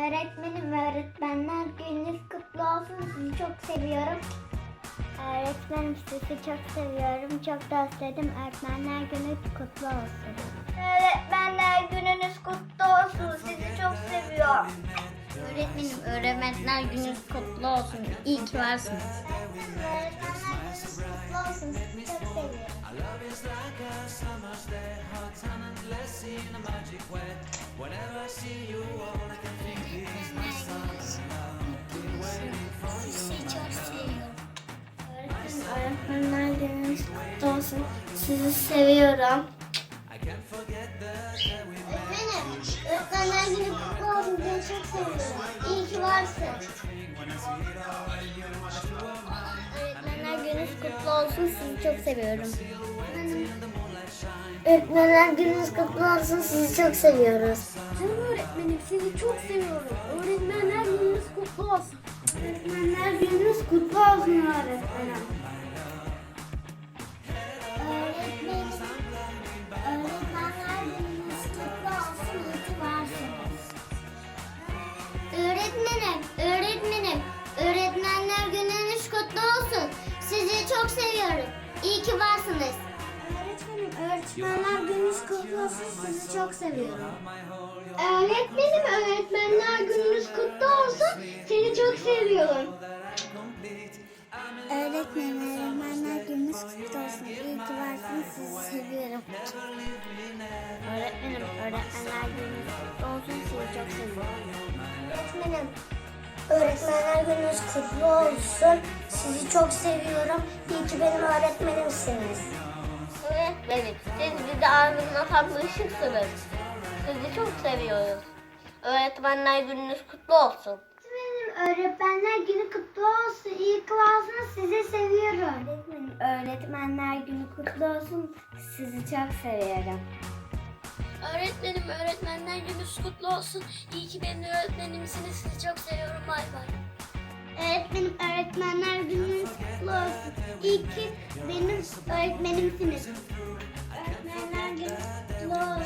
Öğretmenim öğretmenler gününüz kutlu olsun. Sizi çok seviyorum. Öğretmenim sizi çok seviyorum. Çok da özledim. Öğretmenler günü kutlu olsun. Öğretmenler gününüz kutlu olsun. Sizi çok seviyorum. Öğretmenim, öğretmenler gününüz kutlu olsun. İyi ki varsınız. Öğretmenler gününüz kutlu olsun. Sizi çok seviyorum. Olsun. Sizi seviyorum. Öğretmenim, öğretmenler günü kutlu olsun. Sizi çok seviyorum. İyi ki varsın. Öğretmenler gününüz kutlu olsun. Sizi çok seviyorum. Öğretmenler gününüz kutlu olsun. Sizi çok seviyoruz. Canım öğretmenim sizi çok seviyorum. Öğretmenler gününüz kutlu olsun. Öğretmenler gününüz kutlu olsun. Öğretmenim, Öğretmenim, öğretmenim, öğretmenler gününüz kutlu olsun. Sizi çok seviyorum. İyi ki varsınız. Öğretmenim, öğretmenler gününüz kutlu olsun. Sizi çok seviyorum. Öğretmenim, öğretmenler gününüz kutlu olsun. Seni çok seviyorum. Öğretmenim, öğretmenler gününüz kutlu olsun. İyi ki varsınız. Sizi seviyorum. Öğretmenim, öğretmenler gününüz kutlu olsun. Sizi çok seviyorum. Öğretmenim, öğretmenler gününüz kutlu olsun. Sizi çok seviyorum. İyi ki benim öğretmenimsiniz. Öğretmenim, siz bizi ağzına tatlı ışıksınız. Sizi çok seviyoruz. Öğretmenler gününüz kutlu olsun. Öğretmenim, öğretmenler günü kutlu olsun. İyi ki varsınız. Sizi seviyorum. Öğretmenim, öğretmenler günü kutlu olsun. Sizi çok seviyorum. Öğretmenim, öğretmenler gününüz kutlu olsun. İyi ki benim öğretmenimsiniz. Sizi çok seviyorum. Bay bay. Öğretmenim, öğretmenler gününüz kutlu olsun. İyi ki benim öğretmenimsiniz. Öğretmenler günü kutlu olsun.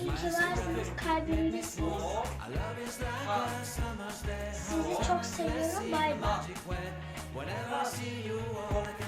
İyi ki varsınız, kalbimdesiniz. Sizi çok seviyorum. Bay bay.